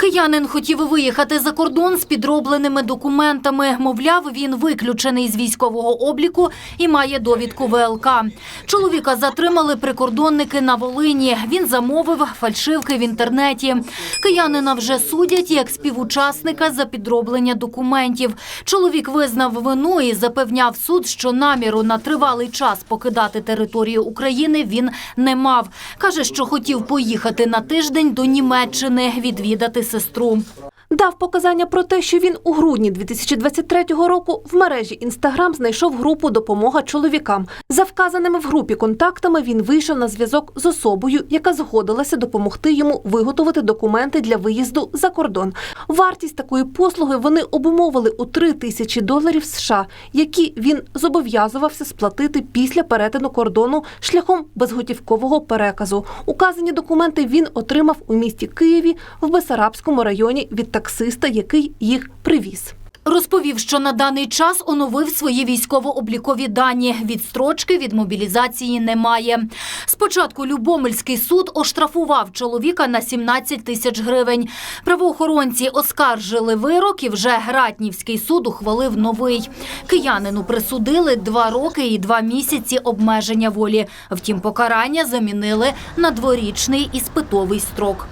Киянин хотів виїхати за кордон з підробленими документами. Мовляв, він виключений з військового обліку і має довідку ВЛК. Чоловіка затримали прикордонники на Волині. Він замовив фальшивки в інтернеті. Киянина вже судять як співучасника за підроблення документів. Чоловік визнав вину і запевняв суд, що наміру на тривалий час покидати територію України він не мав. Каже, що хотів поїхати на тиждень до Німеччини відвідати сестру. Дав показання про те, що він у грудні 2023 року в мережі Інстаграм знайшов групу Допомога чоловікам. За вказаними в групі контактами він вийшов на зв'язок з особою, яка згодилася допомогти йому виготовити документи для виїзду за кордон. Вартість такої послуги вони обумовили у 3 тисячі доларів США, які він зобов'язувався сплатити після перетину кордону шляхом безготівкового переказу. Указані документи він отримав у місті Києві в Бесарабському районі від таксиста, який їх привіз. Розповів, що на даний час оновив свої військово-облікові дані. Відстрочки від мобілізації немає. Спочатку Любомельський суд оштрафував чоловіка на 17 тисяч гривень. Правоохоронці оскаржили вирок і вже Гратнівський суд ухвалив новий. Киянину присудили два роки і два місяці обмеження волі. Втім, покарання замінили на дворічний іспитовий строк.